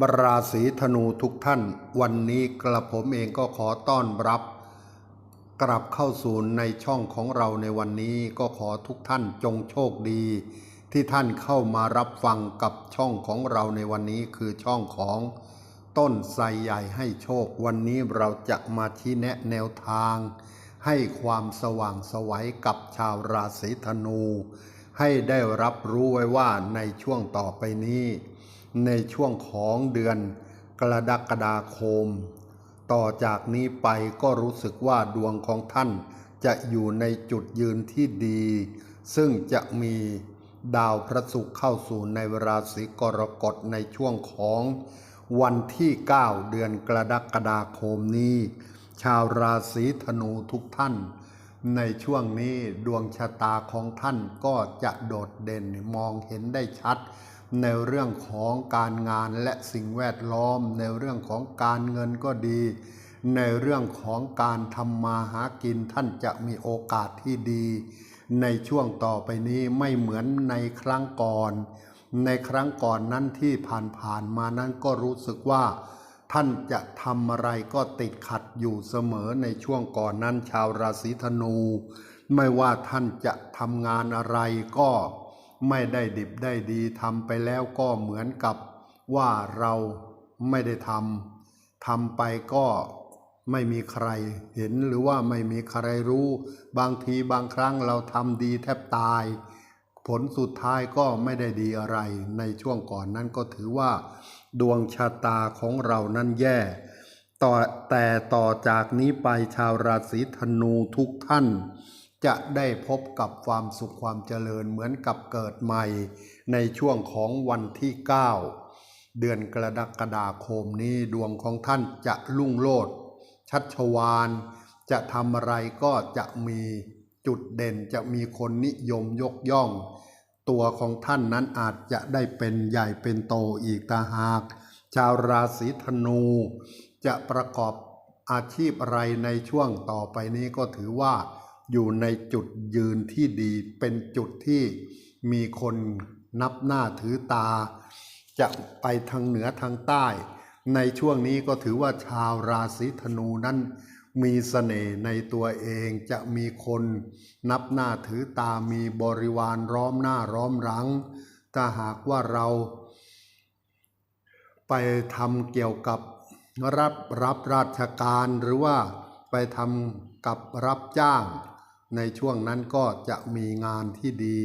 มราศีธนูทุกท่าน วันนี้กระผมเองก็ขอต้อนรับ กลับเข้าสู่ในช่องของเราในวันนี้ก็ขอทุกท่านจงโชคดี ที่ท่านเข้ามารับฟังกับช่องของเราในวันนี้คือช่องของต้นไทรใหญ่ให้โชค วันนี้เราจะมาชี้แนะแนวทาง ให้ความสว่างสวัยกับชาวราศีธนู ให้ได้รับรู้ไว้ว่าในช่วงต่อไปนี้ ในช่วงของเดือนกรกฎาคม ต่อจากนี้ไปก็รู้สึกว่าดวงของท่านจะอยู่ในจุดยืนที่ดี ซึ่งจะมีดาวพระศุกร์เข้าสู่ในราศีกรกฎในช่วงของวันที่ 9 เดือนกรกฎาคมนี้ ชาวราศีธนูทุกท่าน ในช่วงนี้ดวงชะตาของท่านก็จะโดดเด่นมองเห็นได้ชัด ในเรื่องของการงานและสิ่งแวดล้อม ในเรื่องของการเงินก็ดี ในเรื่องของการทำมาหากินท่านจะมีโอกาสที่ดี ในช่วงต่อไปนี้ไม่เหมือนในครั้งก่อน ในครั้งก่อนนั้นที่ผ่านๆมานั้นก็รู้สึกว่าท่านจะทำอะไรก็ติดขัดอยู่เสมอในช่วงก่อนนั้นชาวราศีธนู ไม่ว่าท่านจะทำงานอะไรก็ ไม่ได้ดิบได้ดีทำไปแล้วก็เหมือนกับว่าเราไม่ได้ทำทำไปก็ไม่มีใครเห็นหรือว่าไม่มีใครรู้ บางทีบางครั้งเราทำดีแทบตาย ผลสุดท้ายก็ไม่ได้ดีอะไร ในช่วงก่อนนั้นก็ถือว่า ดวงชะตาของเรานั้นแย่ต่อแต่ต่อจากนี้ไปชาวราศีธนูทุกท่าน จะได้พบกับความสุขความเจริญเหมือนกับเกิดใหม่ ในช่วงของวันที่ 9 เดือนกรกฎาคมนี้ดวงของท่านจะลุ่งโลด ชัดชวานจะทำอะไรก็จะมีจุดเด่นจะมีคนนิยมยกย่อง ตัวของท่านนั้นอาจจะได้เป็นใหญ่เป็นโตอีกตาหาก ชาวราศีธนู จะประกอบอาชีพอะไรในช่วงต่อไปนี้ก็ถือว่า อยู่ในจุดยืนที่ดี เป็นจุดที่มีคนนับหน้าถือตา จะไปทางเหนือทางใต้ ในช่วงนี้ก็ถือว่าชาวราศีธนูนั้นมีเสน่ห์ในตัวเองจะมีคนนับหน้าถือตามีบริวารล้อมหน้าล้อมหลัง ถ้าหากว่าเราไปทำเกี่ยวกับรับรับราชการหรือว่าไปทำกับรับจ้าง ในช่วงนั้นก็จะมีงานที่ดี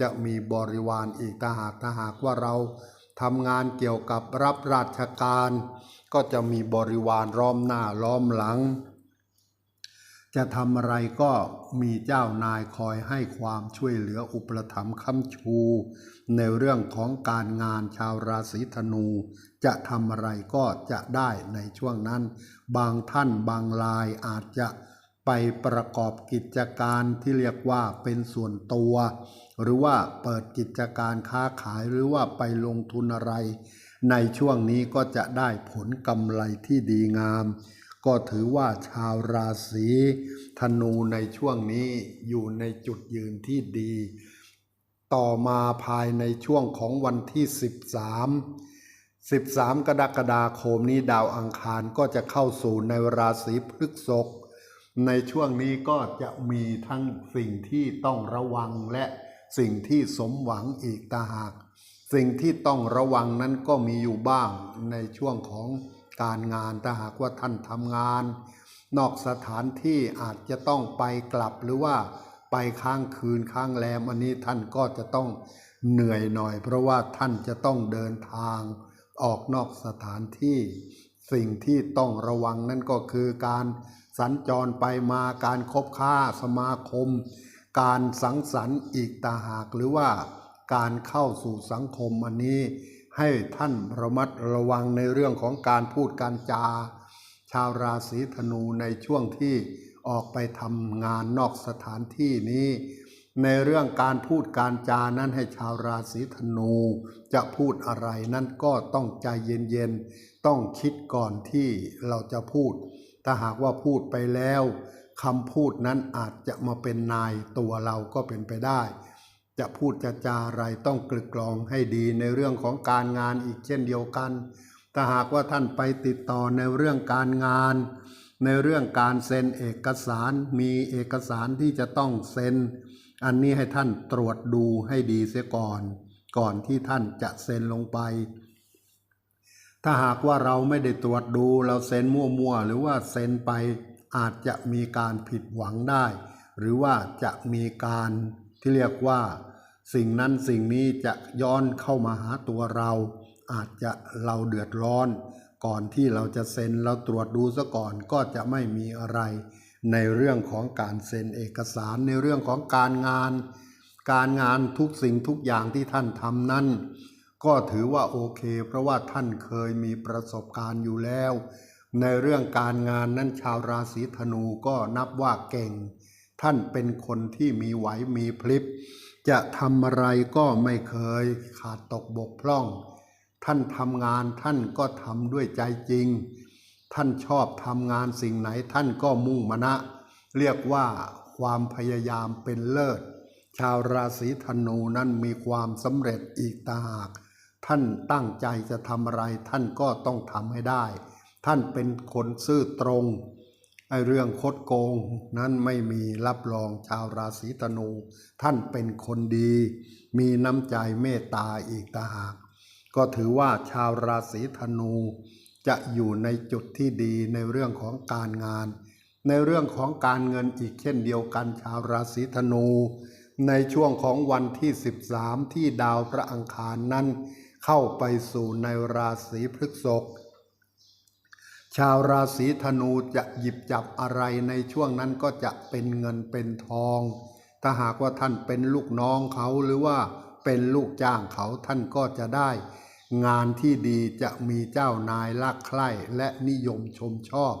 จะมีบริวารอีกถ้าหากถ้าหากว่าเราทำงานเกี่ยวกับรับราชการ ก็จะมีบริวารล้อมหน้าล้อมหลัง จะทำอะไรก็มีเจ้านายคอยให้ความช่วยเหลืออุปถัมภ์ค้ำชู ในเรื่องของการงานชาวราศีธนู จะทำอะไรก็จะได้ในช่วงนั้น บางท่านบางรายอาจจะ ไปประกอบกิจการที่เรียกว่าเป็นส่วนตัว หรือว่าเปิดกิจการค้าขายหรือว่าไปลงทุนอะไร ในช่วงนี้ก็จะได้ผลกำไรที่ดีงาม ก็ถือว่าชาวราศีธนูในช่วงนี้อยู่ในจุดยืนที่ดี ต่อมาภายในช่วงของวันที่ 13 13 กรกฎาคมนี้ดาวอังคารก็จะเข้าสู่ในราศีพฤษภ ในช่วงนี้ก็จะมีทั้งสิ่งที่ต้องระวังและสิ่งที่สมหวังอีกตาหาก สิ่งที่ต้องระวังนั้นก็มีอยู่บ้างในช่วงของการงานถ้าหากว่าท่านทำงาน นอกสถานที่อาจจะต้องไปกลับหรือว่าไปค้างคืนค้างแรมอันนี้ท่านก็จะต้องเหนื่อยหน่อย เพราะว่าท่านจะต้องเดินทางออกนอกสถานที่ สิ่งที่ต้องระวังนั่นก็คือการ สัญจรไปมาการคบค้าสมาคม การสังสรรค์อีกตาหากหรือว่าการเข้าสู่สังคมอันนี้ ให้ท่านระมัดระวังในเรื่องของการพูดการจา ชาวราศีธนูในช่วงที่ออกไปทำงานนอกสถานที่นี้ ในเรื่องการพูดการจานั้นให้ชาวราศีธนู จะพูดอะไรนั้นก็ต้องใจเย็นๆ ต้องคิดก่อนที่เราจะพูด ถ้าหากว่าพูดไปแล้วคำพูดนั้นอาจจะมาเป็นนายตัวเราก็เป็นไปได้ จะพูดจะจาอะไรต้องกลึกกรองให้ดีในเรื่องของการงานอีกเช่นเดียวกัน ถ้าหากว่าท่านไปติดต่อในเรื่องการงาน ในเรื่องการเซ็นเอกสารมีเอกสารที่จะต้องเซ็น อันนี้ให้ท่านตรวจดูให้ดีเสียก่อน ก่อนที่ท่านจะเซ็นลงไป ถ้าหากว่าเราไม่ได้ตรวจดูเราเซ็นมั่วๆ หรือว่าเซ็นไปอาจจะมีการผิดหวังได้ หรือว่าจะมีการที่เรียกว่า สิ่งนั้นสิ่งนี้จะย้อนเข้ามาหาตัวเรา อาจจะเราเดือดร้อน ก่อนที่เราจะเซ็นเราตรวจดูซะก่อนก็จะไม่มีอะไร ในเรื่องของการเซ็นเอกสารในเรื่องของการงาน การงานทุกสิ่งทุกอย่างที่ท่านทำนั้น ก็ถือว่าโอเค เพราะว่าท่านเคยมีประสบการณ์อยู่แล้ว ในเรื่องการงานนั้นชาวราศีธนูก็นับว่าเก่ง ท่านเป็นคนที่มีไหวมีพลิบ จะทำอะไรก็ไม่เคยขาดตกบกพร่อง ท่านทำงานท่านก็ทำด้วยใจจริง ท่านชอบทำงานสิ่งไหนท่านก็มุ่งมนะ เรียกว่าความพยายามเป็นเลิศ ชาวราศีธนูนั้นมีความสำเร็จอีกต่างหาก ท่านตั้งใจจะทำอะไร ท่านก็ต้องทำให้ได้ ท่านเป็นคนซื่อตรงไอ้เรื่องคดโกงนั้นไม่มีรับรองชาวราศีธนู ท่านเป็นคนดี มีน้ำใจเมตตาอีกต่างหากก็ถือว่าชาวราศีธนู จะอยู่ในจุดที่ดีในเรื่องของการงาน ในเรื่องของการเงินอีกเช่นเดียวกันชาวราศีธนู ในช่วงของวันที่ 13 ที่ดาวพระอังคารนั้น เข้าไปสู่ในราศีพฤษภชาวราศีธนูจะหยิบจับอะไรในช่วงนั้นก็จะเป็นเงินเป็นทอง ถ้าหากว่าท่านเป็นลูกน้องเขาหรือว่าเป็นลูกจ้างเขาท่านก็จะได้ งานที่ดีจะมีเจ้านายรักใคร่และนิยมชมชอบ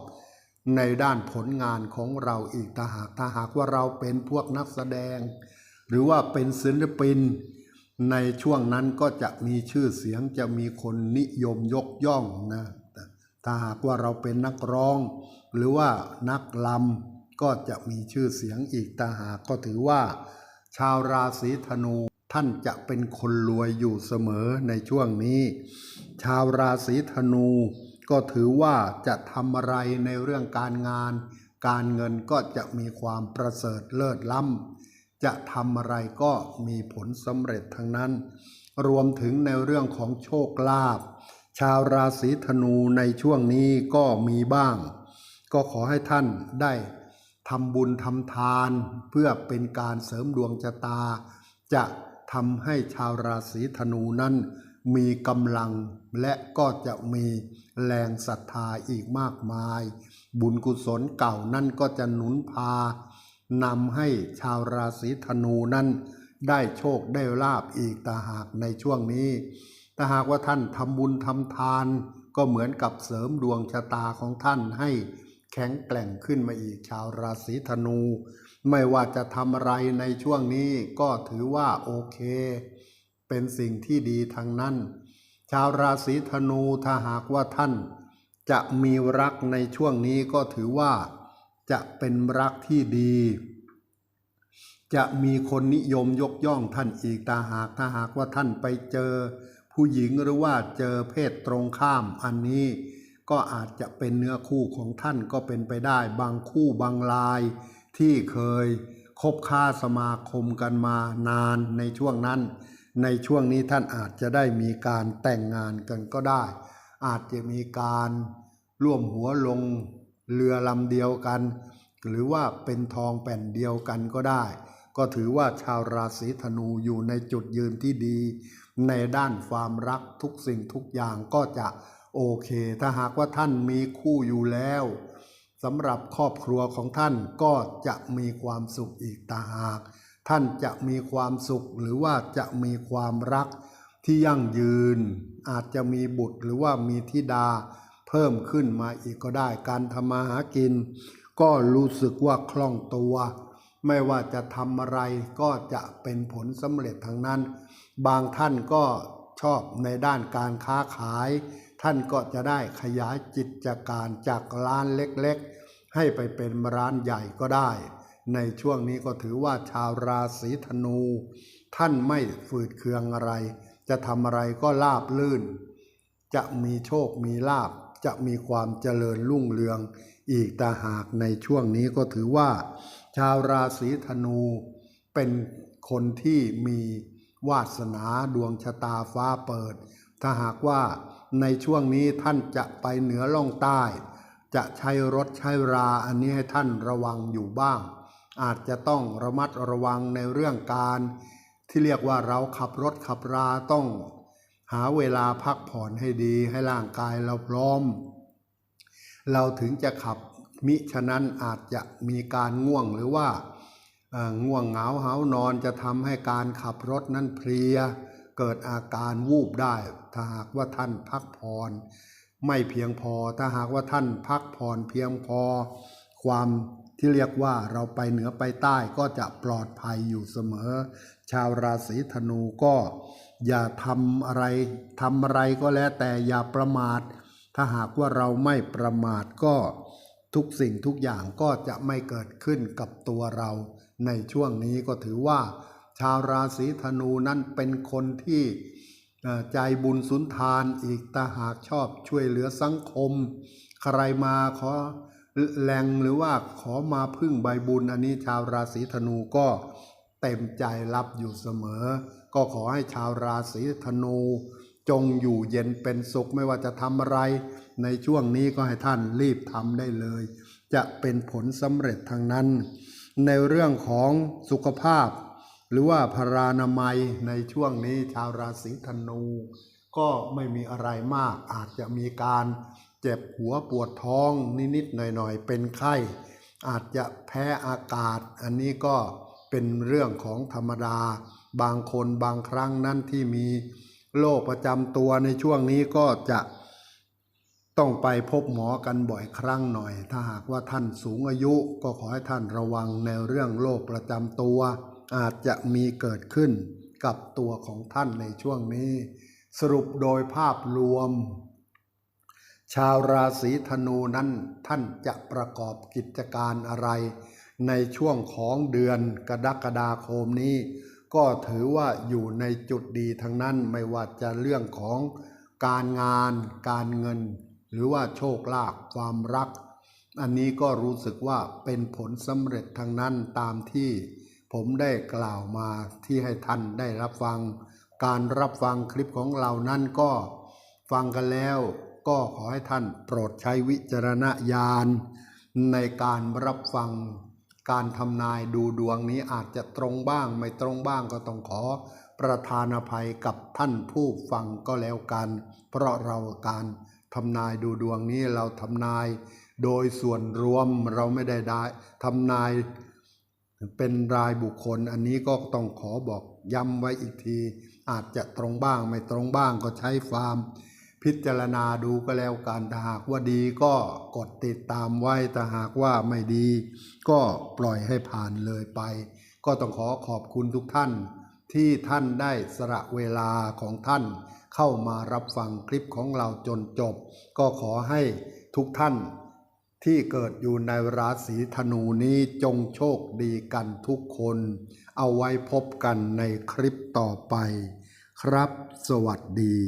ในด้านผลงานของเราอีกถ้าหากถ้าหากว่าเราเป็นพวกนักแสดง หรือว่าเป็นศิลปิน ในช่วงนั้นก็จะมีชื่อเสียงจะมีคนนิยมยกย่องนะถ้าหากว่าเราเป็นนักร้อง หรือว่านักลำก็จะมีชื่อเสียงอีกต่าหากก็ถือว่า ชาวราศีธนูท่านจะเป็นคนรวยอยู่เสมอในช่วงนี้ ชาวราศีธนูก็ถือว่าจะทำอะไรในเรื่องการงาน การเงินก็จะมีความประเสริฐเลิศล้ำ จะทำอะไรก็มีผลสำเร็จทั้งนั้น รวมถึงในเรื่องของโชคลาภชาวราศีธนูในช่วงนี้ก็มีบ้าง ก็ขอให้ท่านได้ทำบุญทำทาน เพื่อเป็นการเสริมดวงชะตา จะทำให้ชาวราศีธนูนั้นมีกำลังและก็จะมีแรงศรัทธาอีกมากมาย บุญกุศลเก่านั่นก็จะหนุนพา นำให้ชาวราศีธนูนั้นได้โชคได้ลาบอีกต่าหากในช่วงนี้ ถ้าหากว่าท่านทำบุญทำทาน ก็เหมือนกับเสริมดวงชะตาของท่านให้แข็งแกร่งขึ้นมาอีกชาวราศีธนู ไม่ว่าจะทำอะไรในช่วงนี้ก็ถือว่าโอเค เป็นสิ่งที่ดีทางนั้น ชาวราศีธนูถ้าหากว่าท่าน จะมีรักในช่วงนี้ก็ถือว่า จะเป็นรักที่ดี จะมีคนนิยมยกย่องท่านอีกตาหากถ้าหากว่าท่านไปเจอ ผู้หญิงหรือว่าเจอเพศตรงข้ามอันนี้ ก็อาจจะเป็นเนื้อคู่ของท่านก็เป็นไปได้บางคู่บางลาย ที่เคยคบค้าสมาคมกันมานานในช่วงนั้น ในช่วงนี้ท่านอาจจะได้มีการแต่งงานกันก็ได้ อาจจะมีการร่วมหัวลง เรือลำเดียวกัน หรือว่าเป็นทองแผ่นเดียวกันก็ได้ ก็ถือว่าชาวราศีธนูอยู่ในจุดยืนที่ดี ในด้านความรักทุกสิ่งทุกอย่างก็จะโอเค ถ้าหากว่าท่านมีคู่อยู่แล้วสำหรับครอบครัวของท่านก็จะมีความสุขอีกต่างหาก ท่านจะมีความสุขหรือว่าจะมีความรักที่ยั่งยืน อาจจะมีบุตรหรือว่ามีธิดา เพิ่มขึ้นมาอีกก็ได้ การทำมาหากิน ก็รู้สึกว่าคล่องตัว ไม่ว่าจะทำอะไรก็จะเป็นผลสำเร็จทั้งนั้น บางท่านก็ชอบในด้านการค้าขาย ท่านก็จะได้ขยายจิตการจากร้านเล็กๆ ให้ไปเป็นร้านใหญ่ก็ได้ ในช่วงนี้ก็ถือว่าชาวราศีธนู ท่านไม่ฝืดเคืองอะไร จะทำอะไรก็ราบลื่น จะมีโชคมีลาบ จะมีความเจริญรุ่งเรือง อีกแต่หากในช่วงนี้ก็ถือว่า ชาวราศีธนูเป็นคนที่มีวาสนาดวงชะตาฟ้าเปิด ถ้าหากว่าในช่วงนี้ท่านจะไปเหนือล่องใต้ จะใช้รถใช้ราอันนี้ให้ท่านระวังอยู่บ้าง อาจจะต้องระมัดระวังในเรื่องการ ที่เรียกว่าเราขับรถขับราต้อง หาเวลาพักผ่อนให้ดีให้ร่างกายเราพร้อม เราถึงจะขับมิฉะนั้นอาจจะมีการง่วงหรือว่าง่วงเหงาหานอนจะทำให้การขับรถนั้นเพลีย เกิดอาการวูบได้ ถ้าหากว่าท่านพักผ่อนไม่เพียงพอ ถ้าหากว่าท่านพักผ่อนเพียงพอ ความที่เรียกว่าเราไปเหนือไปใต้ก็จะปลอดภัยอยู่เสมอ ชาวราศีธนูก็ อย่าทำอะไรทำอะไรก็แล้วแต่อย่าประมาท ถ้าหากว่าเราไม่ประมาทก็ทุกสิ่งทุกอย่างก็จะไม่เกิดขึ้นกับตัวเรา ในช่วงนี้ก็ถือว่า ชาวราศีธนูนั้นเป็นคนที่ใจบุญสุนทานอีกตาหากชอบช่วยเหลือสังคม ใครมาขอแรงหรือว่าขอมาพึ่งใบบุญอันนี้ชาวราศีธนูก็เต็มใจรับอยู่เสมอ ก็ขอให้ชาวราศีธนู จงอยู่เย็นเป็นสุขไม่ว่าจะทำอะไร ในช่วงนี้ก็ให้ท่านรีบทำได้เลย จะเป็นผลสำเร็จทางนั้น ในเรื่องของสุขภาพ หรือว่าพรานามัยในช่วงนี้ชาวราศีธนู ก็ไม่มีอะไรมากอาจจะมีการเจ็บหัวปวดท้องนิดๆหน่อยๆเป็นไข้ อาจจะแพ้อากาศ อันนี้ก็เป็นเรื่องของธรรมดา บางคนบางครั้งนั้นที่มีโรคประจำตัวในช่วงนี้ก็จะต้องไปพบหมอกันบ่อยครั้งหน่อย ถ้าหากว่าท่านสูงอายุก็ขอให้ท่านระวังในเรื่องโรคประจำตัว อาจจะมีเกิดขึ้นกับตัวของท่านในช่วงนี้ สรุปโดยภาพรวม ชาวราศีธนูนั้นท่านจะประกอบกิจการอะไร ในช่วงของเดือนกรกฎาคมนี้ ก็ถือว่าอยู่ในจุดดีทั้งนั้นไม่ว่าจะเรื่องของการงาน การเงิน หรือว่าโชคลาภความรัก อันนี้ก็รู้สึกว่าเป็นผลสำเร็จทั้งนั้นตามที่ผมได้กล่าวมาที่ให้ท่านได้รับฟัง การรับฟังคลิปของเรานั้นก็ฟังกันแล้วก็ขอให้ท่านโปรดใช้วิจารณญาณในการรับฟัง การทำนายดูดวงนี้อาจจะตรงบ้าง ไม่ตรงบ้างก็ต้องขอประทานอภัยกับท่านผู้ฟังก็แล้วกัน เพราะเราการทำนายดูดวงนี้เราทำนาย โดยส่วนรวมเราไม่ได้ได้ทำนายเป็นรายบุคคล อันนี้ก็ต้องขอบอกย้ำไว้อีกที อาจจะตรงบ้างไม่ตรงบ้างก็ใช้ฟาร์ม พิจารณาดูก็แล้วกันถ้าหากว่าดีก็กดติดตามไว้ถ้าหากว่าไม่ดี ก็ปล่อยให้ผ่านเลยไป ก็ต้องขอขอบคุณทุกท่าน ที่ท่านได้สละเวลาของท่าน เข้ามารับฟังคลิปของเราจนจบ ก็ขอให้ทุกท่าน ที่เกิดอยู่ในราศีธนูนี้จงโชคดีกันทุกคน เอาไว้พบกันในคลิปต่อไป ครับ สวัสดี